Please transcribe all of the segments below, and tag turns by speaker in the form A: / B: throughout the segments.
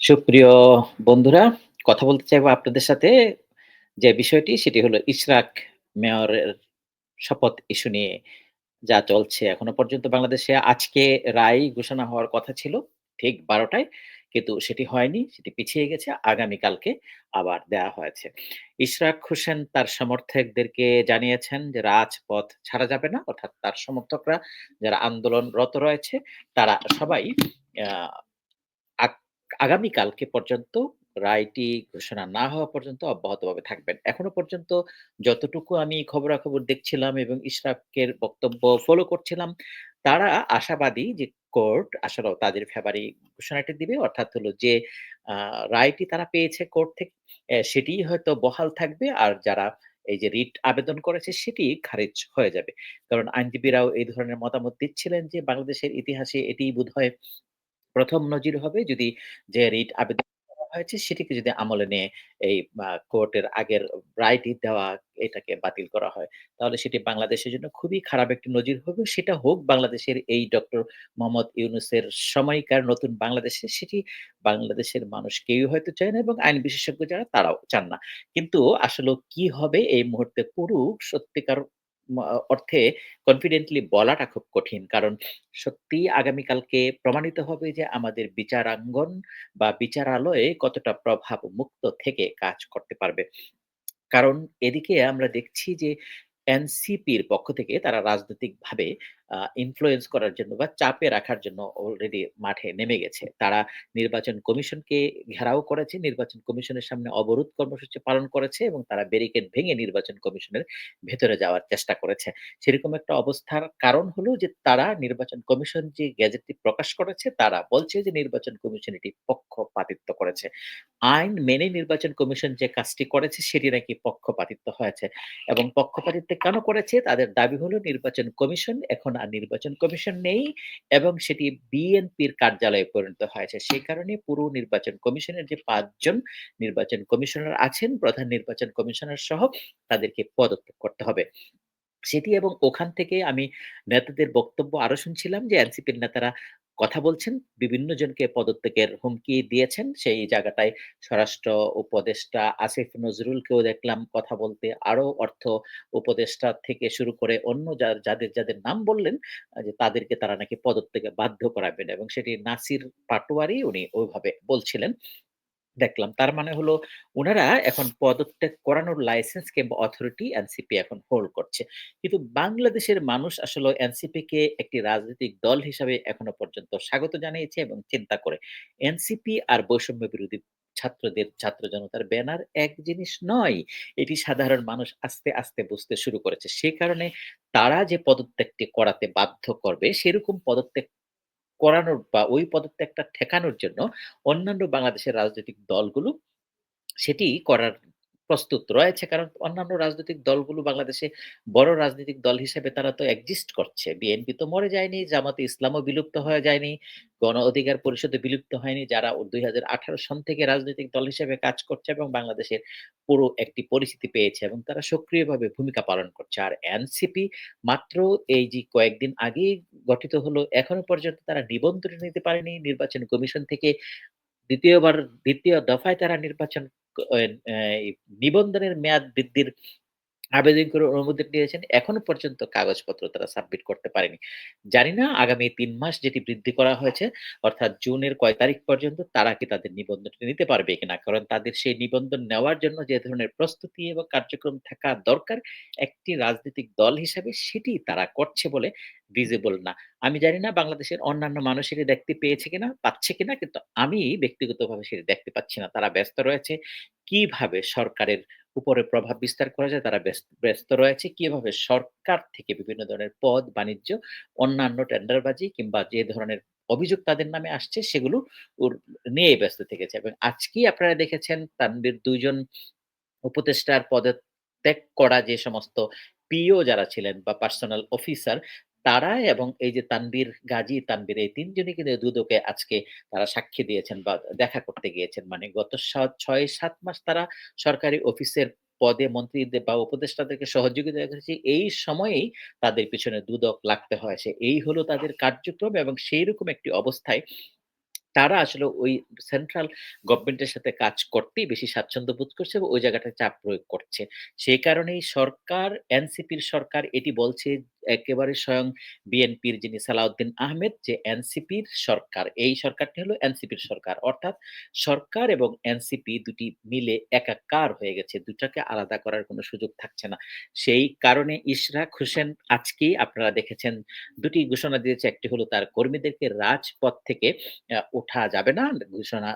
A: সুপ্রিয় বন্ধুরা, কথা বলতে চাইব আপনাদের সাথে যে বিষয়টি সেটি হলো ইশরাক মেয়রের শপথ ইস্যু নিয়ে যা চলছে এখনও পর্যন্ত বাংলাদেশে আজকে রায় ঘোষণা হওয়ার কথা ছিল ঠিক বারোটায় কিন্তু সেটি হয়নি। সেটি পিছিয়ে গেছে। আগামীকালকে আবার দেয়া হয়েছে। ইশরাক হোসেন তার সমর্থকদেরকে জানিয়েছেন যে রাজপথ ছাড়া যাবে না। অর্থাৎ তার সমর্থকরা যারা আন্দোলনরত রয়েছে তারা সবাই আগামীকালকে পর্যন্ত রায়টি ঘোষণা না হওয়া পর্যন্ত অব্যাহতভাবে থাকবেন। এখনও পর্যন্ত যতটুকু আমি খবরাখবর দেখছিলাম এবং ইশরাকের বক্তব্য ফলো করছিলাম, তারা আশাবাদী যে কোর্ট আসলেও তাদের ফেভারি ঘোষণাটি দিবে। অর্থাৎ হলো যে রায়টি তারা পেয়েছে কোর্ট থেকে এ সেটিই হয়তো বহাল থাকবে। আর যারা এই যে রিট আবেদন করেছে সেটি খারিজ হয়ে যাবে। কারণ আইনজীবীরাও এই ধরনের মতামত দিচ্ছিলেন যে বাংলাদেশের ইতিহাসে এটিই বোধহয় ১ম নজির হবে যদি যে রিট আবেদন হয়েছে সেটিকে যদি আমলে নিয়ে এই কোর্টের আগের রায়টি দেওয়া এটাকে বাতিল করা হয়। তাহলে সেটি বাংলাদেশের জন্য খুবই খারাপ একটি নজির হবে। সেটা হোক বাংলাদেশের এই ডক্টর মোহাম্মদ ইউনুসের সময়কার নতুন বাংলাদেশে, সেটি বাংলাদেশের মানুষ কেউই হয়তো চায় না এবং আইন বিশেষজ্ঞ যারা তারাও চান না। কিন্তু আসলেও কি হবে এই মুহূর্তে পুরো সত্যিকার অর্থে কনফিডেন্টলি বলাটা খুব কঠিন। কারণ সত্যি আগামীকালকে প্রমাণিত হবে যে আমাদের বিচারাঙ্গন বা বিচারালয়ে কতটা প্রভাব মুক্ত থেকে কাজ করতে পারবে। কারণ এদিকে আমরা দেখছি যে এনসিপির পক্ষ থেকে তারা রাজনৈতিকভাবে ইনফ্লুয়েন্স করার জন্য বা চাপে রাখার জন্য অলরেডি মাঠে নেমে গেছে। তারা নির্বাচন কমিশনকে ঘেরাও করেছে, নির্বাচন কমিশনের সামনে অবরোধ কর্মসূচি পালন করেছে এবং তারা ব্যারিকেড ভেঙে নির্বাচন কমিশনের ভেতরে যাওয়ার চেষ্টা করেছে। সেরকম একটা অবস্থার কারণ হলো যে তারা নির্বাচন কমিশন যে গেজেটটি প্রকাশ করেছে তারা বলছে যে নির্বাচন কমিশন এটি পক্ষপাতিত্ব করেছে। আইন মেনে নির্বাচন কমিশন যে কাজটি করেছে সেটি নাকি পক্ষপাতিত্ব হয়েছে এবং পক্ষপাতিত্ব কেন করেছে? তাদের দাবি হলো নির্বাচন কমিশন এখন আর নির্বাচন কমিশন নেই এবং সেটি বিএনপির কার্যালয়ে পরিণত হয়েছে। সেই কারণে পুরো নির্বাচন কমিশনের যে পাঁচজন নির্বাচন কমিশনার আছেন, প্রধান নির্বাচন কমিশনার সহ তাদেরকে পদত্যাগ করতে হবে। সেটি এবং ওখান থেকে আমি নেতাদের বক্তব্য আরও শুনছিলাম যে এনসিপির নেতারা কথা বলছেন, বিভিন্ন জনকে পদত্যাগের হুমকি দিয়েছেন। সেই জায়গাটায় স্বরাষ্ট্র উপদেষ্টা আসিফ নজরুলকেও দেখলাম কথা বলতে। আরও অর্থ উপদেষ্টা থেকে শুরু করে অন্য যা যাদের, যাদের নাম বললেন যে তাদেরকে তারা নাকি পদত্যাগে বাধ্য করাবেন এবং সেটি নাসির পাটোয়ারি উনি ওইভাবে বলছিলেন। দেখলাম। তার মানে হলো উনারা এখন পদত্যাগ করানোর লাইসেন্স কিংবা অথরিটি এনসিপি এখন হোল্ড করছে। কিন্তু বাংলাদেশের মানুষ আসলে এনসিপিকে একটি রাজনৈতিক দল হিসাবে এখনও পর্যন্ত স্বাগত জানিয়েছে এবং চিন্তা করে। এনসিপি আর বৈষম্য বিরোধী ছাত্রদের ছাত্র জনতার ব্যানার এক জিনিস নয়। এটি সাধারণ মানুষ আস্তে, আস্তে বুঝতে শুরু করেছে। সে কারণে তারা যে পদত্যাগটি করাতে বাধ্য করবে সেরকম পদত্যাগ করানোর বা ওই পদত্যাগটা ঠেকানোর জন্য অন্যান্য বাংলাদেশের রাজনৈতিক দলগুলো সেটি করার প্রস্তুত রয়েছে। কারণ অন্যান্য রাজনৈতিক দলগুলো বাংলাদেশে বড় রাজনৈতিক দল হিসেবে তারা তো এক্সিস্ট করছে। বিএনপি তো মরে যায়নি, জামাতে ইসলামও বিলুপ্ত হয়ে যায়নি, গণ অধিকার পরিষদে বিলুপ্ত হয়নি। যারা ও ২০১৮ সন থেকে রাজনৈতিক দল হিসেবে কাজ করছে এবং বাংলাদেশের পুরো একটি পরিচিতি পেয়েছে এবং তারা সক্রিয়ভাবে ভূমিকা পালন করছে। আর এনসিপি মাত্র এই যে কয়েকদিন আগেই গঠিত হলো, এখনও পর্যন্ত তারা নিবন্ধন নিতে পারেনি নির্বাচন কমিশন থেকে দ্বিতীয়বার দ্বিতীয় দফায় তারা নির্বাচন নিবন্ধনের মেয়াদ বৃদ্ধির আবেদন করে অনুমোদন নিয়েছেন। এখনও পর্যন্ত কাগজপত্র তারা সাবমিট করতে পারেনি। জানি না আগামী তিন মাস যেটি বৃদ্ধি করা হয়েছে অর্থাৎ জুনের কয় তারিখ পর্যন্ত তারা কি তাদের নিবন্ধনটি নিতে পারবে কিনা? কারণ তাদের সেই নিবন্ধন নেওয়ার জন্য যে ধরনের প্রস্তুতি এবং কার্যক্রম থাকা দরকার একটি রাজনৈতিক দল হিসাবে সেটি তারা করছে বলে ভিজিবল না। আমি জানি না বাংলাদেশের অন্যান্য মানুষ দেখতে পেয়েছে কিনা, পাচ্ছে কিনা কিন্তু আমি ব্যক্তিগতভাবে সেটি দেখতে পাচ্ছি না। তারা ব্যস্ত রয়েছে কীভাবে সরকারের উপরে প্রভাব বিস্তার করা যায় তারা ব্যস ব্যস্ত রয়েছে। কীভাবে সরকার থেকে বিভিন্ন ধরনের পদ, বাণিজ্য, অন্যান্য টেন্ডারবাজি কিংবা যে ধরনের অভিযোগ তাদের নামে আসছে সেগুলো নিয়ে ব্যস্ত থেকেছে এবং আজকেই আপনারা দেখেছেন তানভীর ২ জন উপদেষ্টার পদত্যাগ করা যে সমস্ত পিও যারা ছিলেন বা পার্সোনাল অফিসার তারা এবং এই যে তানবীর গাজী, তানবীর এই ৩ জনই কিন্তু দুদকে আজকে তারা সাক্ষী দিয়েছেন বা দেখা করতে গিয়েছেন। মানে গত ছয় ৬-৭ মাস তারা সরকারি অফিসের পদে মন্ত্রীদের বা উপদেষ্টাদেরকে সহযোগিতা করেছে। এই সময়েই তাদের পিছনে দুদক লাগতে হয়েছে। এই হলো তাদের কার্যক্রম এবং সেই রকম একটি অবস্থায় তারা আসলে ওই সেন্ট্রাল গভর্নমেন্টের সাথে কাজ করতেই বেশি স্বাচ্ছন্দ্য বোধ করছে এবং ওই জায়গাটায় চাপ প্রয়োগ করছে। সেই কারণেই সরকার, এনসিপির সরকার এটি বলছে একেবারে স্বয়ং বিএনপির যিনি সালাউদ্দিন আহমেদ যে এনসিপির সরকার, এই সরকারটি হলো এনসিপির সরকার। অর্থাৎ সরকার এবং এনসিপি দুটি মিলে একাকার হয়ে গেছে। দুটাকে আলাদা করার কোনো সুযোগ থাকছে না। সেই কারণে ইশরাক হোসেন আজকেই আপনারা দেখেছেন দুটি ঘোষণা দিয়েছে। একটি হলো তার কর্মীদেরকে রাজপথ থেকে ওঠা যাবে না। ঘোষণা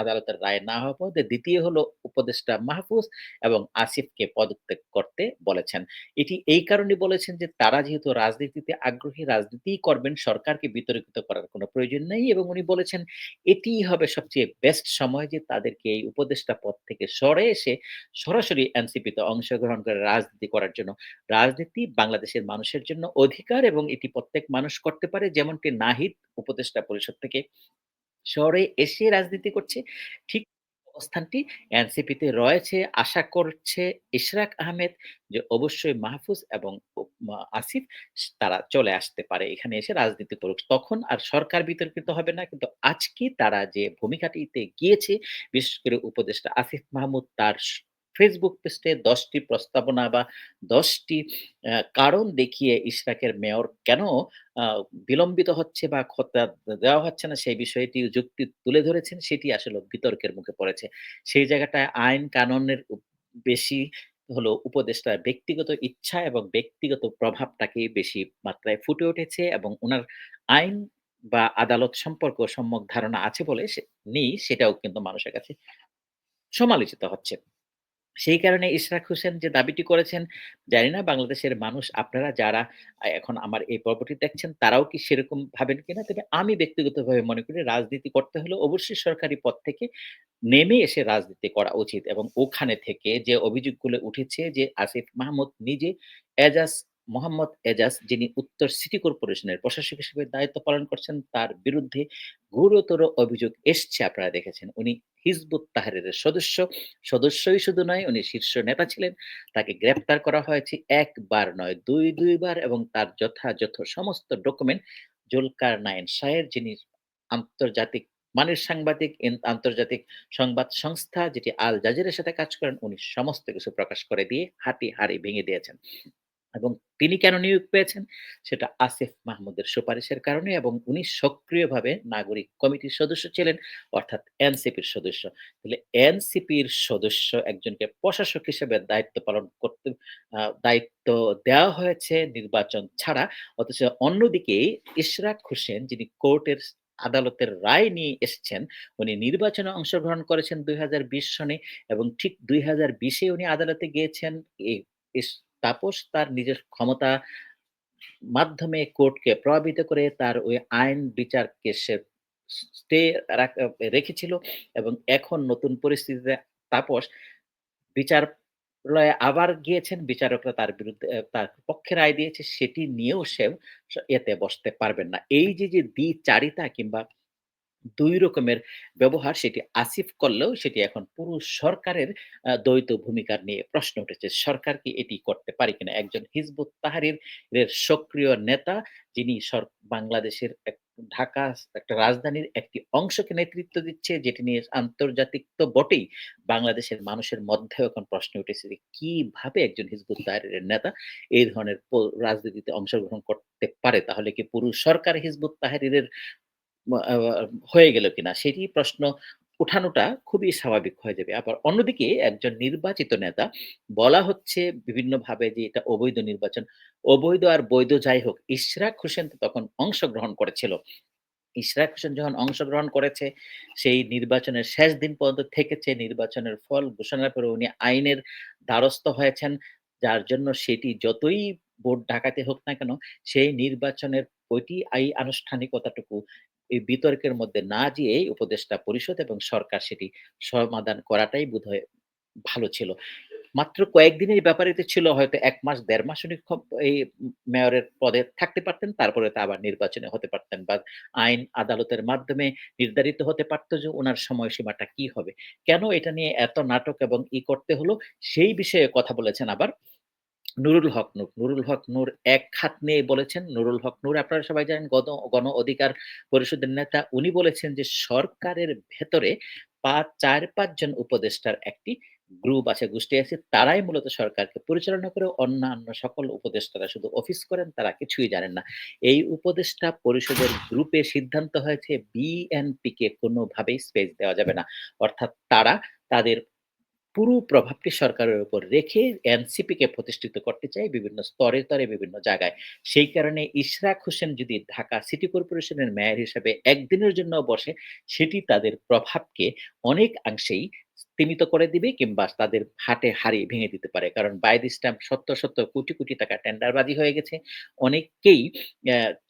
A: আদালতের রায় না হওয়া পর্যন্ত। দ্বিতীয় হলো উপদেষ্টা মাহফুজ এবং আসিফকে পদত্যাগ করতে বলেছেন। এটি এই কারণে বলেছেন যে তারা যেহেতু রাজনীতিতে আগ্রহী, রাজনীতিই করবেন, সরকারকে বিতর্কিত করার কোনো প্রয়োজন নেই এবং উনি বলেছেন এটিই হবে সবচেয়ে বেস্ট সময় যে তাদেরকে এই উপদেষ্টা পদ থেকে সরে এসে সরাসরি এনসিপিতে অংশগ্রহণ করে রাজনীতি করার জন্য। রাজনীতি বাংলাদেশের মানুষের জন্য অধিকার এবং এটি প্রত্যেক মানুষ করতে পারে। যেমনটি নাহিদ উপদেষ্টা পরিষদ থেকে সরে এসে রাজনীতি করছে। ঠিক অবস্থানটি এনসিপিতে রয়েছে। আশা করছে ইশরাক আহমেদ যে অবশ্যই মাহফুজ এবং আসিফ তারা চলে আসতে পারে। এখানে এসে রাজনীতি করুক। তখন আর সরকার বিতর্কিত হবে না। কিন্তু আজকে তারা যে ভূমিকাটিতে গিয়েছে, বিশেষ করে উপদেষ্টা আসিফ মাহমুদ তার ফেসবুক পেস্টে দশটি প্রস্তাবনা বা দশটি কারণ দেখিয়ে ইশরাকের মেয়র কেন বিলম্বিত হচ্ছে বা খত্যা দেওয়া হচ্ছে না, সেই বিষয়টি যুক্তি তুলে ধরেছেন, সেটি আসলে বিতর্কের মুখে পড়েছে। সেই জায়গাটায় আইন কানুনের বেশি হলো উপদেষ্টার ব্যক্তিগত ইচ্ছা এবং ব্যক্তিগত প্রভাবটাকেই বেশি মাত্রায় ফুটে উঠেছে এবং ওনার আইন বা আদালত সম্পর্ক সম্যক ধারণা আছে বলে নেই, সেটাও কিন্তু মানুষের কাছে সমালোচিত হচ্ছে। সেই কারণে ইশরাক হোসেন যে দাবিটি করেছেন, জানি না বাংলাদেশের মানুষ আপনারা যারা এখন আমার এই পর্বটি দেখছেন তারাও কি সেরকম ভাবেন কিনা? তবে আমি ব্যক্তিগতভাবে মনে করি রাজনীতি করতে হলে অবশ্যই সরকারি পদ থেকে নেমে এসে রাজনীতি করা উচিত এবং ওখানে থেকে যে অভিযোগগুলো উঠেছে যে আসিফ মাহমুদ নিজে এজাজ মোহাম্মদ এজাজ যিনি উত্তর সিটি কর্পোরেশনের প্রশাসক হিসেবে দায়িত্ব পালন করছেন তার বিরুদ্ধে গুরুতর অভিযোগ এসছে আপনারা দেখেছেন। উনি হিজবুত তাহরিরের সদস্য। সদস্যই শুধু নয় উনি শীর্ষ নেতা ছিলেন। তাকে গ্রেপ্তার করা হয়েছে একবার নয় দুই দুইবার এবং তার যথাযথ সমস্ত ডকুমেন্ট জুলকারনাইন শাহের যিনি আন্তর্জাতিক মানের সাংবাদিক, আন্তর্জাতিক সংবাদ সংস্থা যেটি আল জাজিরের সাথে কাজ করেন উনি সমস্ত কিছু প্রকাশ করে দিয়ে হাতি হাড়ি ভেঙে দিয়েছেন। এবং তিনি কেন নিয়োগ পেয়েছেন? সেটা আসিফ মাহমুদের সুপারিশের কারণে এবং উনি সক্রিয়ভাবে নাগরিক কমিটির সদস্য ছিলেন অর্থাৎ এনসিপির সদস্য। তাহলে এনসিপির সদস্য একজনকে প্রশাসক হিসেবে দায়িত্ব পালন করতে দায়িত্ব দেওয়া হয়েছে নির্বাচন ছাড়া। অথচ অন্যদিকে ইশরাক হোসেন যিনি কোর্টের আদালতের রায় নিয়ে এসছেন, উনি নির্বাচনে অংশগ্রহণ করেছেন ২০২০ সনে এবং ঠিক ২০২০ এ উনি আদালতে গিয়েছেন। তাপস তার নিজের ক্ষমতা মাধ্যমে কোর্টকে প্রভাবিত করে তার ওই আইন বিচারকে সে স্টে রাখ রেখেছিল এবং এখন নতুন পরিস্থিতিতে তাপস বিচারালয়ে আবার গিয়েছেন। বিচারকরা তার বিরুদ্ধে তার পক্ষে রায় দিয়েছে সেটি নিয়েও সে এতে বসতে পারবেন না। এই যে, যে দ্বিচারিতা কিংবা ২ রকমের ব্যবহার সেটি আসিফ করলেও সেটি এখন পুরো সরকারের দ্বৈত ভূমিকা নিয়ে প্রশ্ন উঠেছে। সরকার কি এটি করতে পারে কিনা? একজন হিজবুত তাহরির সক্রিয় নেতা যিনি বাংলাদেশের ঢাকা একটা রাজধানীর একটি অংশকে নেতৃত্ব দিচ্ছে যেটি নিয়ে আন্তর্জাতিক তো বটেই, বাংলাদেশের মানুষের মধ্যেও এখন প্রশ্ন উঠেছে যে কীভাবে একজন হিজবুত তাহরিরের নেতা এই ধরনের রাজনীতিতে অংশগ্রহণ করতে পারে? তাহলে কি পুরুষ সরকার হিজবুত তাহরিরের হয়ে গেল কিনা? সেটি প্রশ্ন উঠানোটা খুবই স্বাভাবিক হয়ে যাবে। আবার অন্যদিকে একজন নির্বাচিত নেতা বলা হচ্ছে বিভিন্নভাবে যে এটা অবৈধ নির্বাচন। অবৈধ আর বৈধ যাই হোক, ইশরাক হোসেন তো তখন অংশগ্রহণ করেছিল। ইশরাক হোসেন যখন অংশগ্রহণ করেছে, সেই নির্বাচনের শেষ দিন পর্যন্ত থেকেছে। নির্বাচনের ফল ঘোষণার পরে উনি আইনের দ্বারস্থ হয়েছেন। যার জন্য সেটি যতই ভোট ডাকাতি হোক না কেন, সেই নির্বাচনের ওইটি এই আনুষ্ঠানিকতাটুকু এই বিতর্কের মধ্যে না যেয়েই উপদেষ্টা পরিষদ এবং সরকার সেটি সমাধান করাটাই বোধহয় ভালো ছিল। মাত্র কয়েকদিনের ব্যাপারে ছিল, হয়তো এক মাস, দেড় মাস উনি এই মেয়রের পদে থাকতে পারতেন। তারপরে তো আবার নির্বাচনে হতে পারতেন বা আইন আদালতের মাধ্যমে নির্ধারিত হতে পারত যে ওনার সময়সীমাটা কি হবে। কেন এটা নিয়ে এত নাটক এবং ই করতে হলো সেই বিষয়ে কথা বলেছেন আবার নুরুল হক নূর। নুরুল হক নূর এক হাত নিয়ে বলেছেন, নুরুল হক নূর আপনারা সবাই জানেন গণ গণ অধিকার পরিষদের নেতা। উনি বলেছেন যে সরকারের ভেতরে পা চার পাঁচজন উপদেষ্টার একটি গ্রুপ আছে, গোষ্ঠী আছে। তারাই মূলত সরকারকে পরিচালনা করে। অন্যান্য সকল উপদেষ্টারা শুধু অফিস করেন, তারা কিছুই জানেন না। এই উপদেষ্টা পরিষদের গ্রুপে সিদ্ধান্ত হয়েছে বিএনপিকে কোনোভাবেই স্পেস দেওয়া যাবে না। অর্থাৎ তারা তাদের পুরো প্রভাবটি সরকারের উপর রেখে এনসিপিকে প্রতিষ্ঠিত করতে চায় বিভিন্ন স্তরে, স্তরে বিভিন্ন জায়গায়। সেই কারণে ইশরাক হোসেন যদি ঢাকা সিটি কর্পোরেশনের মেয়র হিসেবে একদিনের জন্য বসে, সেটি তাদের প্রভাবকে অনেকাংশেই স্তিমিত করে দিবে কিংবা তাদের হাটে হাড়ি ভেঙে দিতে পারে। কারণ বাই দিস টাইম শত, শত কোটি, কোটি টাকা টেন্ডারবাজি হয়ে গেছে। অনেককেই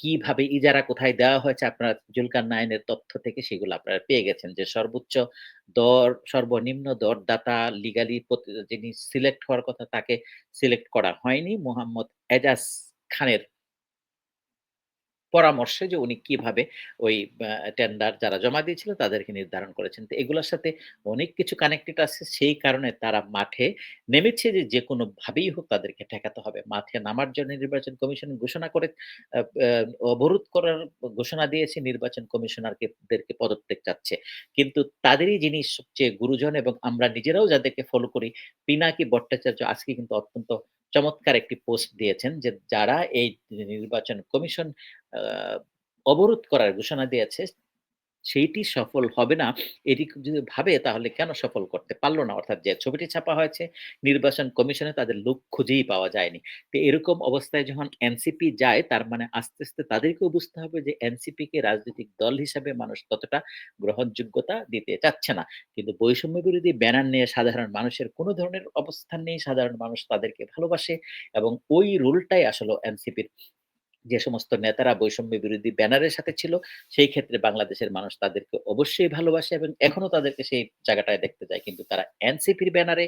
A: কীভাবে ইজারা কোথায় দেওয়া হয়েছে আপনারা জুলকার নাইনের তথ্য থেকে সেগুলো আপনারা পেয়ে গেছেন যে সর্বোচ্চ দর সর্বনিম্ন দরদাতা লিগালি যিনি সিলেক্ট হওয়ার কথা তাকে সিলেক্ট করা হয়নি। মোহাম্মদ এজাজ খানের পরামর্শে যে উনি কীভাবে ওই টেন্ডার যারা জমা দিয়েছিল তাদেরকে নির্ধারণ করেছেন। তো এগুলোর সাথে অনেক কিছু কানেক্টেড আছে। সেই কারণে তারা মাঠে নেমেছে যে যেকোনোভাবেই হোক তাদেরকে ঠেকাতে হবে। মাঠে নামার জন্য নির্বাচন কমিশন ঘোষণা করে অবরোধ করার ঘোষণা দিয়েছে নির্বাচন কমিশনারকে পদত্যাগ চাচ্ছে। কিন্তু তাদেরই যিনি সবচেয়ে গুরুজন এবং আমরা নিজেরাও যাদেরকে ফলো করি, পিনাকি ভট্টাচার্য আজকে কিন্তু অত্যন্ত চমৎকার একটি পোস্ট দিয়েছেন যে যারা এই নির্বাচন কমিশন অবরোধ করার ঘোষণা দিয়েছে, সেইটি সফল হবে না। এটি যদি ভাবে তাহলে কেন সফল করতে পারল না? অর্থাৎ যে ছবিটি ছাপা হয়েছে নির্বাচন কমিশনে তাদের লোক খুঁজেই পাওয়া যায়নি। তো এরকম অবস্থায় যখন এনসিপি যায় তার মানে আস্তে, আস্তে তাদেরকেও বুঝতে হবে যে এনসিপি কে রাজনৈতিক দল হিসাবে মানুষ ততটা গ্রহণযোগ্যতা দিতে চাচ্ছে না। কিন্তু বৈষম্য বিরোধী ব্যানার নিয়ে সাধারণ মানুষের কোনো ধরনের অবস্থান নেই। সাধারণ মানুষ তাদেরকে ভালোবাসে এবং ওই রুলটাই আসলে এনসিপির যে সমস্ত নেতারা বৈষম্য বিরোধী ব্যানারের সাথে ছিল, সেই ক্ষেত্রে বাংলাদেশের মানুষ তাদেরকে অবশ্যই ভালোবাসে এবং এখনও তাদেরকে সেই জায়গাটায় দেখতে যায়। কিন্তু তারা এনসিপির ব্যানারে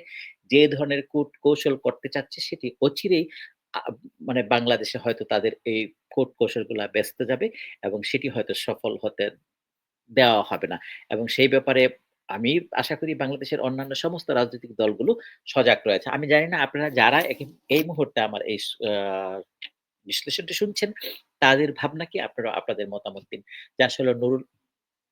A: যে ধরনের কূট কৌশল করতে চাচ্ছে সেটি অচিরেই মানে বাংলাদেশে হয়তো তাদের এই কূট কৌশলগুলা ব্যস্ত যাবে এবং সেটি হয়তো সফল হতে দেওয়া হবে না। এবং সেই ব্যাপারে আমি আশা করি বাংলাদেশের অন্যান্য সমস্ত রাজনৈতিক দলগুলো সজাগ রয়েছে। আমি জানি না আপনারা যারা এই মুহূর্তে আমার এই বিশ্লেষণটি শুনছেন, তাদের ভাবনা কি? আপনারা আপনাদের মতামত দিন। যে আসলে নুরুল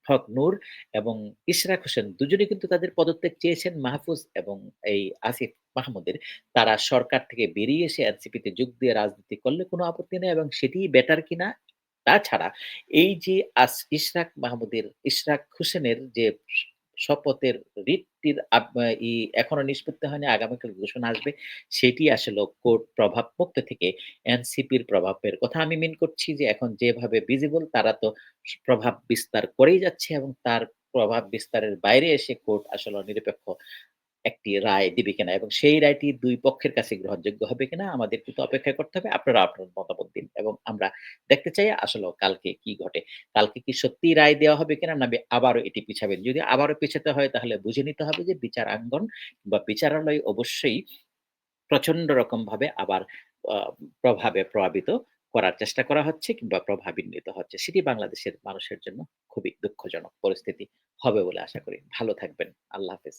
A: হক নূর এবং ইশরাক হোসেন দুজনে কিন্তু তাদের পদত্যাগ চেয়েছেন মাহফুজ এবং এই আসিফ মাহমুদের। তারা সরকার থেকে বেরিয়ে এসে এনসিপিতে যোগ দিয়ে রাজনীতি করলে কোনো আপত্তি নেই এবং সেটিই বেটার কিনা? তাছাড়া এই যে আস ইশরাক মাহমুদের ইশরাক হোসেনের যে শপথের রিটটির এখনও নিষ্পত্তি হয়নি। আগামীকাল ঘোষণা আসবে। সেটি আসলে কোর্ট প্রভাব মুক্ত থেকে এনসিপির প্রভাবের কথা আমি মিন করছি যে এখন যেভাবে ভিজিবল তারা তো প্রভাব বিস্তার করেই যাচ্ছে এবং তার প্রভাব বিস্তারের বাইরে এসে কোর্ট আসলে নিরপেক্ষ একটি রায় দিবে কিনা এবং সেই রায়টি ২ পক্ষের কাছে গ্রহণযোগ্য হবে কিনা আমাদের কিন্তু অপেক্ষা করতে হবে। আপনারা আপনার মতামত দিন এবং আমরা দেখতে চাই আসলেও কালকে কি ঘটে। কালকে কি সত্যিই রায় দেওয়া হবে কিনা নাবে আবারও এটি পিছাবে। যদি আবারও পিছাতে হয় তাহলে বুঝে নিতে হবে যে বিচারাঙ্গন বা বিচারালয় অবশ্যই প্রচণ্ড রকম ভাবে আবার প্রভাবে প্রভাবিত করার চেষ্টা করা হচ্ছে কিংবা প্রভাবান্বিত হচ্ছে। সেটি বাংলাদেশের মানুষের জন্য খুবই দুঃখজনক পরিস্থিতি হবে বলে আশা করি। ভালো থাকবেন। আল্লাহ হাফেজ।